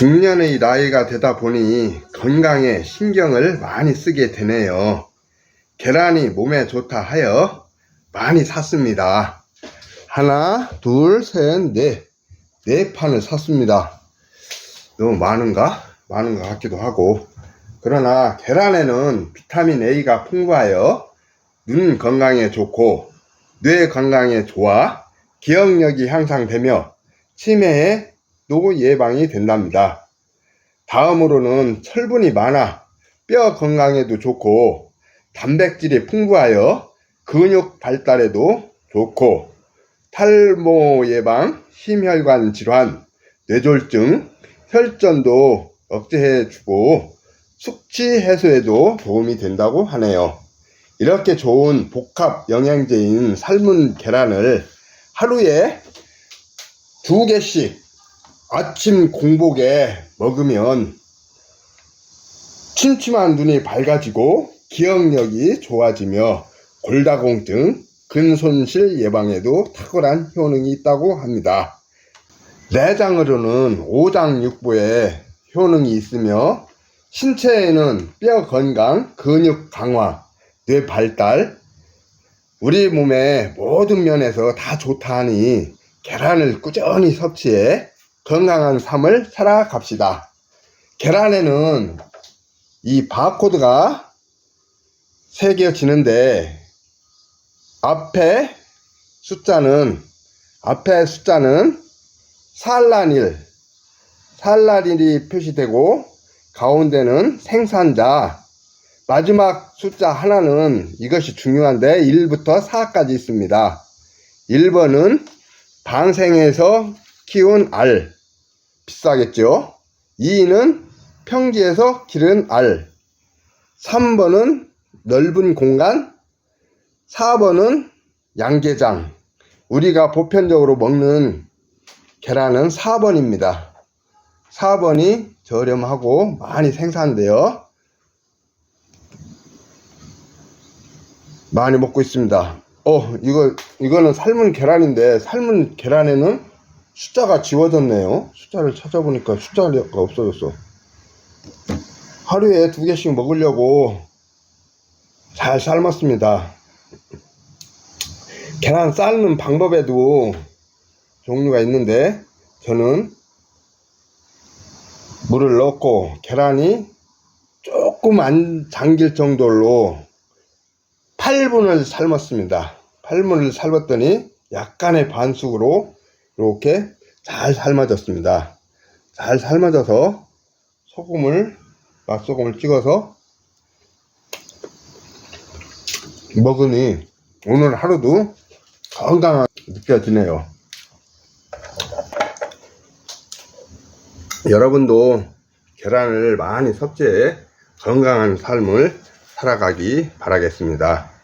중년의 나이가 되다 보니 건강에 신경을 많이 쓰게 되네요. 계란이 몸에 좋다 하여 많이 샀습니다. 하나, 둘, 셋, 넷. 네 판을 샀습니다. 너무 많은가? 많은 것 같기도 하고. 그러나 계란에는 비타민 A가 풍부하여 눈 건강에 좋고 뇌 건강에 좋아 기억력이 향상되며 치매에 도 예방이 된답니다. 다음으로는 철분이 많아 뼈 건강에도 좋고 단백질이 풍부하여 근육 발달에도 좋고 탈모 예방, 심혈관 질환, 뇌졸중, 혈전도 억제해주고 숙취 해소에도 도움이 된다고 하네요. 이렇게 좋은 복합 영양제인 삶은 계란을 하루에 두 개씩 아침 공복에 먹으면 침침한 눈이 밝아지고 기억력이 좋아지며 골다공증, 근손실 예방에도 탁월한 효능이 있다고 합니다. 내장으로는 오장육부에 효능이 있으며 신체에는 뼈 건강, 근육 강화, 뇌 발달, 우리 몸의 모든 면에서 다 좋다 하니 계란을 꾸준히 섭취해 건강한 삶을 살아갑시다. 계란에는 이 바코드가 새겨지는데 앞에 숫자는 앞에 숫자는 산란일 산란일이 표시되고 가운데는 생산자 마지막 숫자 하나는 이것이 중요한데 1부터 4까지 있습니다. 1번은 방생에서 키운 알 비싸겠죠. 2는 평지에서 기른 알 3번은 넓은 공간 4번은 양계장 우리가 보편적으로 먹는 계란은 4번입니다. 4번이 저렴하고 많이 생산되어 많이 먹고 있습니다. 어, 이거, 이거는 삶은 계란인데, 삶은 계란에는 숫자가 지워졌네요. 숫자를 찾아보니까 숫자가 없어졌어. 하루에 두 개씩 먹으려고 잘 삶았습니다. 계란 삶는 방법에도 종류가 있는데, 저는 물을 넣고 계란이 조금 안 잠길 정도로 8분을 삶았습니다. 8분을 삶았더니 약간의 반숙으로 이렇게 잘 삶아졌습니다. 잘 삶아져서 소금을 맛소금을 찍어서 먹으니 오늘 하루도 건강하게 느껴지네요. 여러분도 계란을 많이 섭취해 건강한 삶을 살아가기 바라겠습니다.